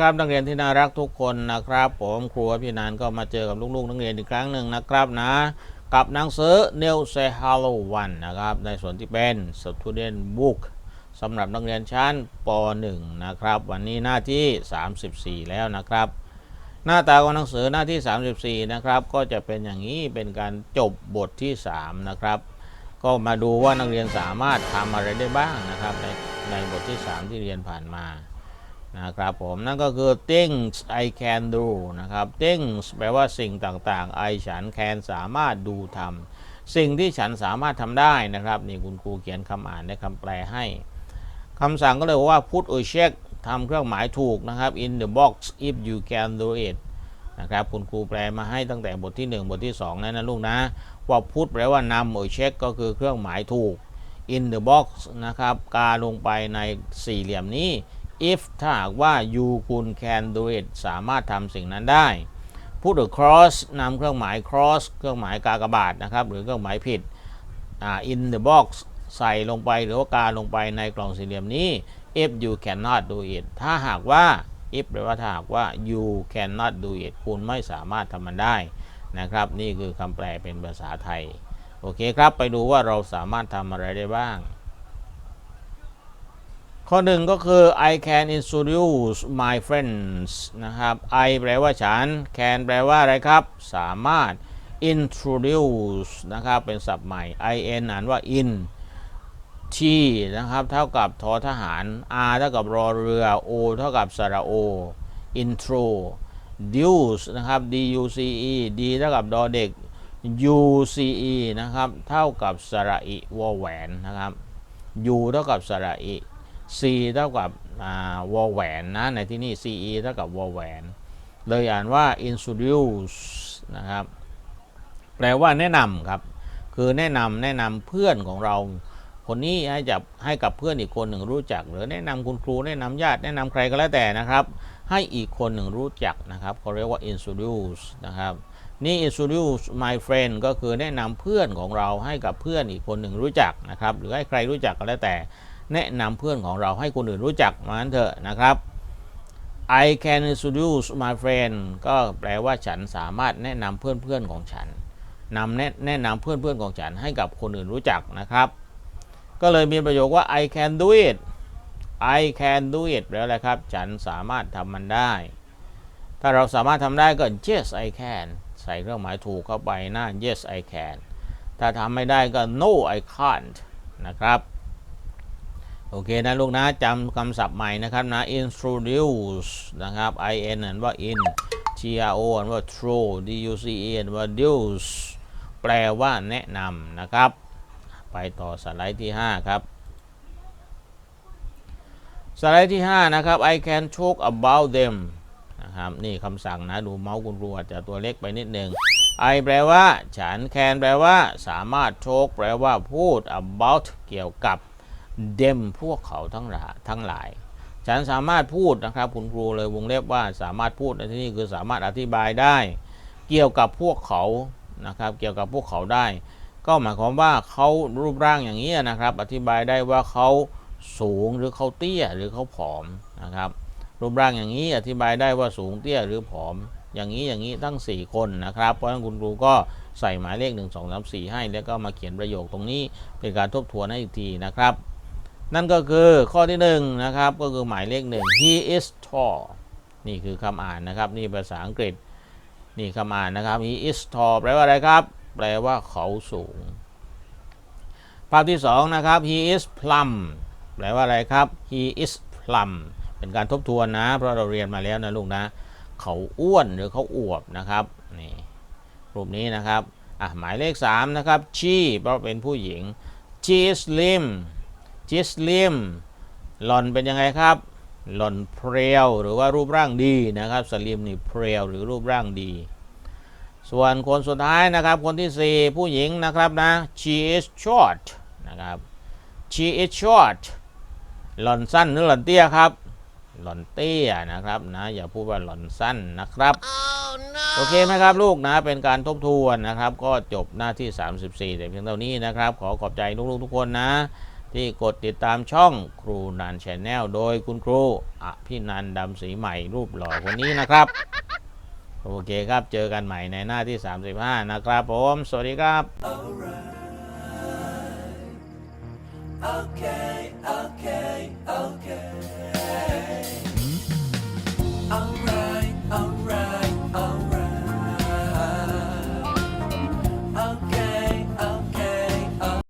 ครับนักเรียนที่น่ารักทุกคนนะครับ ผมครูพี่นันก็มาเจอกับลูกๆนักเรียนอีกครั้งหนึ่งนะครับนะ กับหนังสือ New Say Hello One นะครับ ในส่วนที่เป็น Student Book สำหรับนักเรียนชั้นป .1 นะครับ วันนี้หน้าที่ 34 แล้วนะครับ หน้าตาของหนังสือหน้าที่ 34 นะครับ ก็จะเป็นอย่างนี้เป็นการจบบทที่ 3 นะครับ ก็มาดูว่านักเรียนสามารถทำอะไรได้บ้างนะครับในในบทที่ 3 ที่เรียนผ่านมา นะครับผมนั่นก็คือ things I can do นะครับ things แปลว่าสิ่งต่างๆ I ฉัน can สามารถดูทำสิ่งที่ฉันสามารถทำได้นะครับนี่คุณครูเขียนคำอ่านและคำแปลให้คำสั่งก็เลยว่า put or check ทำเครื่องหมายถูกนะครับ in the box if you can do it นะครับคุณครูแปลมาให้ตั้งแต่บทที่ 1 บทที่2แล้วนะลูกนะ ว่า put แปลว่านำ or check ก็คือเครื่องหมายถูก in the box นะครับกาลงไปในสี่เหลี่ยมนี้ if ถ้าหากว่า you คุณ can do it สามารถทำสิ่งนั้นได้ put across นำเครื่องหมาย cross เครื่องหมายกากบาทนะครับ หรือเครื่องหมายผิด in the box ใส่ลงไปหรือว่ากาลงไปในกล่องสี่เหลี่ยมนี้ if you cannot do it ถ้าหากว่า if แปลว่าถ้าหากว่า you cannot do it คุณไม่สามารถทำมันได้นะครับ นี่คือคำแปลเป็นภาษาไทย โอเคครับ ไปดูว่าเราสามารถทำอะไรได้บ้าง ข้อหนึ่งก็คือ I can introduce my friends นะครับ I แปลว่าฉัน can แปลว่าอะไรครับ สามารถ introduce นะครับ เป็นศัพท์ใหม่ in อ่านว่า in t นะครับ เท่ากับทอทหาร r เท่ากับรอเรือ o เท่ากับสระโอ intro duce นะครับ d u c e d เท่ากับดอเด็ก u c e นะครับ เท่ากับสระอิวอแหวนนะครับ u เท่ากับสระอิ c เท่ากับวอลแหวนนะในที่นี้ ce เท่ากับวอลแหวน เลยอ่านว่า introduce นะครับแปลว่าแนะนำครับ คือแนะนำแนะนำเพื่อนของเราคนนี้ให้จับให้กับเพื่อนอีกคนหนึ่งรู้จัก หรือแนะนำคุณครูแนะนำญาติแนะนำใครก็แล้วแต่นะครับ ให้อีกคนหนึ่งรู้จักนะครับเขาเรียกว่า introduce นะครับนี่ introduce my friend ก็คือแนะนำเพื่อนของเราให้กับเพื่อนอีกคนหนึ่งรู้จักนะครับ หรือให้ใครรู้จักก็แล้วแต่ แนะนำเพื่อนของเราให้คนอื่นรู้จักมานั้นเถอะนะครับ I can introduce my friend ก็แปลว่าฉันสามารถแนะนำเพื่อนเพื่อนๆของฉันนำแนะแนะนำเพื่อนเพื่อนๆของฉันให้กับคนอื่นรู้จักนะครับ ก็เลยมีประโยคว่า I can do it I can do it แปลว่าอะครับ ฉันสามารถทำมันได้ ถ้าเราสามารถทำได้ก็ yes I can ใส่เครื่องหมายถูกเข้าไปหน้า yes I can ถ้าทำไม่ได้ก็ no I can't นะครับ โอเคนะลูกนะจำคำศัพท์ใหม่นะครับนะ introduce นะครับ i n อ่านว่า in t r o อ่านว่า true d u c e อ่านว่า duce แปลว่าแนะนำนะครับ ไปต่อสไลด์ที่ 5 ครับ สไลด์ที่ 5 นะครับ I can talk about them นะครับนี่คำสั่งนะ ดูเมาส์คุณครูอาจจะตัวเล็กไปนิดหนึ่ง I แปลว่า ฉัน can แปลว่า สามารถ talk แปลว่าพูด about เกี่ยวกับ them พวกเขาทั้งหลายทั้งหลาย ฉันสามารถพูดนะครับ คุณครูเลยวงเล็บว่าสามารถพูดในที่นี้คือสามารถอธิบายได้ เกี่ยวกับพวกเขานะครับ เกี่ยวกับพวกเขาได้ ก็หมายความว่าเขารูปร่างอย่างนี้นะครับ อธิบายได้ว่าเขาสูงหรือเขาเตี้ยหรือเขาผอมนะครับ รูปร่างอย่างนี้อธิบายได้ว่าสูงเตี้ยหรือผอม อย่างนี้อย่างนี้ทั้ง 4 คนนะครับ เพราะฉะนั้นคุณครูก็ใส่หมายเลข 1 2 3 4 ให้ แล้วก็มาเขียนประโยคตรงนี้เป็นการทบทวนให้อีกทีนะครับ นั่นก็คือข้อที่1นงนะครับก็คือหมายเลขหนึ่ง he is tall นี่คือคำอ่านนะครับ นี่ภาษาอังกฤษ นี่คำอ่านนะครับ he is tall แปลว่าอะไรครับ แปลว่าเขาสูง ภาพที่2นะครับ he is plump แปลว่าอะไรครับ he is plump เป็นการทบทวนนะ เพราะเราเรียนมาแล้วนะลูกนะ เขาอ้วนหรือเขาอวบนะครับนี่รูปนี้นะครับอะหมายเลข3นะครับ she เพราะเป็นผู้หญิง she is slim จิสลิมหล่อนเป็นยังไงครับ หล่อนเพรียวหรือว่ารูปร่างดีนะครับสลิมนี่เพรียวหรือรูปร่างดี ส่วนคนสุดท้ายนะครับ คนที่ 4 ผู้หญิงนะครับนะ she is short นะครับ she is short หล่อนสั้นหรือหล่อนเตี้ยครับ หล่อนเตี้ยนะครับนะอย่าพูดว่าหล่อนสั้นนะครับโอเคไหมครับลูกนะเป็นการทบทวนนะครับ ก็จบหน้าที่ 34แต่เพียงเท่านี้นะครับ ขอขอบใจลูกๆทุกคนนะ ที่กดติดตามช่องครูนันชแนลโดยคุณครูอภินันดำสีใหม่รูปหล่อคนนี้นะครับโอเคครับ เจอกันใหม่ในหน้าที่ 35 นะครับผม สวัสดีครับ Okay.